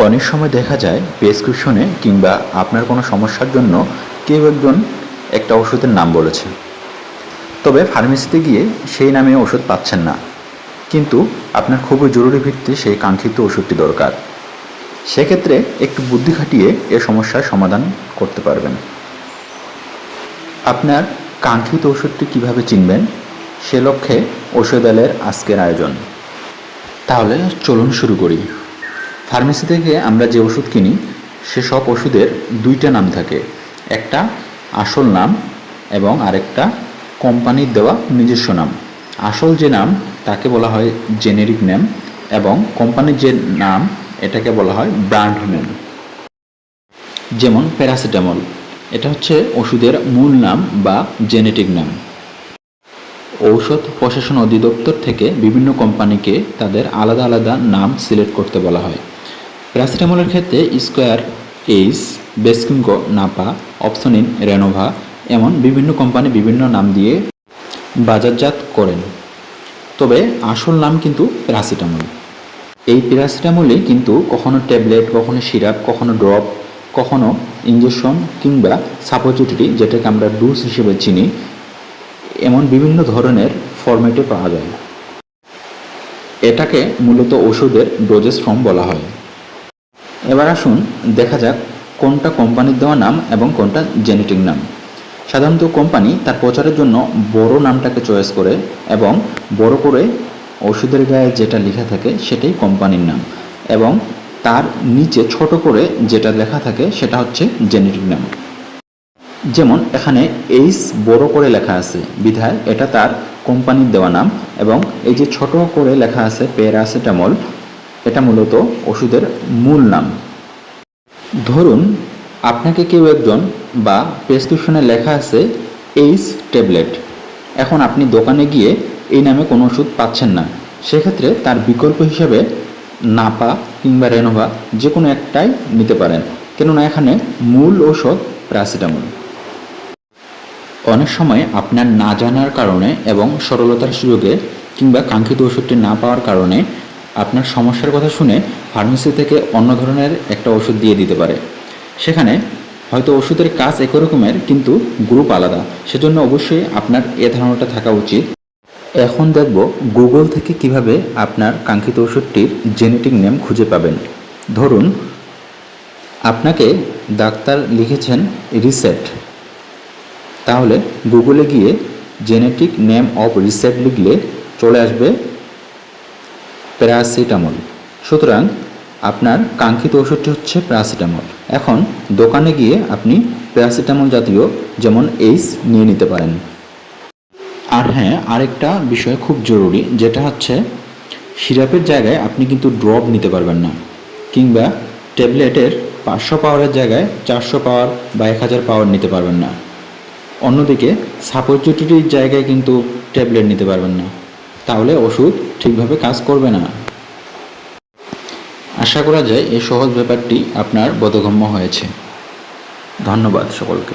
অনেক সময় দেখা যায় প্রেসক্রিপশনে কিংবা আপনার কোনো সমস্যার জন্য কেউ একজন একটা ওষুধের নাম বলেছে। তবে ফার্মেসিতে গিয়ে সেই নামে ওষুধ পাচ্ছেন না। কিন্তু আপনার খুবই জরুরি ভিত্তিতে সেই কাঙ্ক্ষিত ওষুধটি দরকার। সেক্ষেত্রে একটু বুদ্ধি খাটিয়ে এ সমস্যার সমাধান করতে পারবেন। আপনার কাঙ্ক্ষিত ওষুধটি কীভাবে চিনবেন? সে লক্ষ্যে ওষুধালয়ের আজকের আয়োজন। তাহলে চলুন শুরু করি। ফার্মেসি থেকে আমরা যে ওষুধ কিনি সেসব ওষুধের দুইটা নাম থাকে। একটা আসল নাম এবং আরেকটা কোম্পানির দেওয়া নিজস্ব নাম। আসল যে নাম, তাকে বলা হয় জেনেরিক নেম এবং কোম্পানির যে নাম, এটাকে বলা হয় ব্র্যান্ড নেম যেমন প্যারাসিটামল এটা হচ্ছে ওষুধের মূল নাম বা জেনেটিক নাম ঔষধ প্রশাসন অধিদপ্তর থেকে বিভিন্ন কোম্পানিকে তাদের আলাদা আলাদা নাম সিলেক্ট করতে বলা হয়। প্যারাসিটামলের ক্ষেত্রে স্কোয়ার এইস বেসকিঙ্কো নাপা অপসনিন রেনোভা এমন বিভিন্ন কোম্পানি বিভিন্ন নাম দিয়ে বাজারজাত করেন। তবে আসল নাম কিন্তু প্যারাসিটামল। এই প্যারাসিটামলই কিন্তু কখনো ট্যাবলেট, কখনো সিরাপ, কখনো ড্রপ, কখনো ইঞ্জেকশন কিংবা সাপোজিটরি যেটাকে আমরা ডুস হিসেবে চিনি, এমন বিভিন্ন ধরনের ফরম্যাটে পাওয়া যায়। এটাকে মূলত ওষুধের ডোজেস ফর্ম বলা হয়। এবার আসুন দেখা যাক কোনটা কোম্পানির দেওয়া নাম এবং কোনটা জেনেটিক নাম। সাধারণত কোম্পানি তার প্রচারের জন্য বড় নামটাকে চয়েস করে এবং বড় করে ওষুধের গায়ে যেটা লেখা থাকে সেটাই কোম্পানির নাম এবং তার নিচে ছোট করে যেটা লেখা থাকে সেটা হচ্ছে জেনেটিক নাম। যেমন এখানে এইস বড় করে লেখা আছে, বিধায় এটা তার কোম্পানির দেওয়া নাম এবং এই যে ছোট করে লেখা আছে প্যারাসিটামল এটা মূলত ওষুধের মূল নাম। ধরুন, আপনাকে কেউ একজন বা প্রেসক্রিপশনে লেখা আছে এইস ট্যাবলেট। এখন আপনি দোকানে গিয়ে এই নামে কোনো ওষুধ পাচ্ছেন না। সেক্ষেত্রে তার বিকল্প হিসেবে নাপা কিংবা রেনোভা যে কোনো একটাই নিতে পারেন। কেননা এখানে মূল ঔষধ প্যারাসিটামল। অনেক সময় আপনার না জানার কারণে এবং সরলতার সুযোগে কিংবা কাঙ্ক্ষিত ওষুধটি না পাওয়ার কারণে আপনার সমস্যার কথা শুনে ফার্মেসি থেকে অন্য ধরনের একটা ওষুধ দিয়ে দিতে পারে। সেখানে হয়তো ওষুধের কাজ একই রকমের, কিন্তু গ্রুপ আলাদা। সেজন্য অবশ্যই আপনার এ ধারণাটা থাকা উচিত। এখন দেখব গুগল থেকে কীভাবে আপনার কাঙ্ক্ষিত ওষুধটির জেনেটিক নেম খুঁজে পাবেন। ধরুন, আপনাকে ডাক্তার লিখেছেন রিসেট তাহলে গুগলে গিয়ে জেনেটিক নেম অফ রিসেট লিখলে চলে আসবে প্যারাসিটামল। সুতরাং আপনার কাঙ্ক্ষিত ওষুধটি হচ্ছে প্যারাসিটামল। এখন দোকানে গিয়ে আপনি প্যারাসিটামল জাতীয় যেমন এইস নিয়ে নিতে পারেন। আর হ্যাঁ আরেকটা বিষয় খুব জরুরি, যেটা হচ্ছে সিরাপের জায়গায় আপনি কিন্তু ড্রপ নিতে পারবেন না। কিংবা ট্যাবলেটের পাঁচশো পাওয়ারের জায়গায় চারশো পাওয়ার বা এক হাজার পাওয়ার নিতে পারবেন না। অন্যদিকে সাপোজিটরির জায়গায় কিন্তু ট্যাবলেট নিতে পারবেন না। তাহলে ওষুধ ঠিকভাবে কাজ করবে না। আশা করা যায় এই সহজ ব্যাপারটি আপনার বোধগম্য হয়েছে। ধন্যবাদ সকলকে।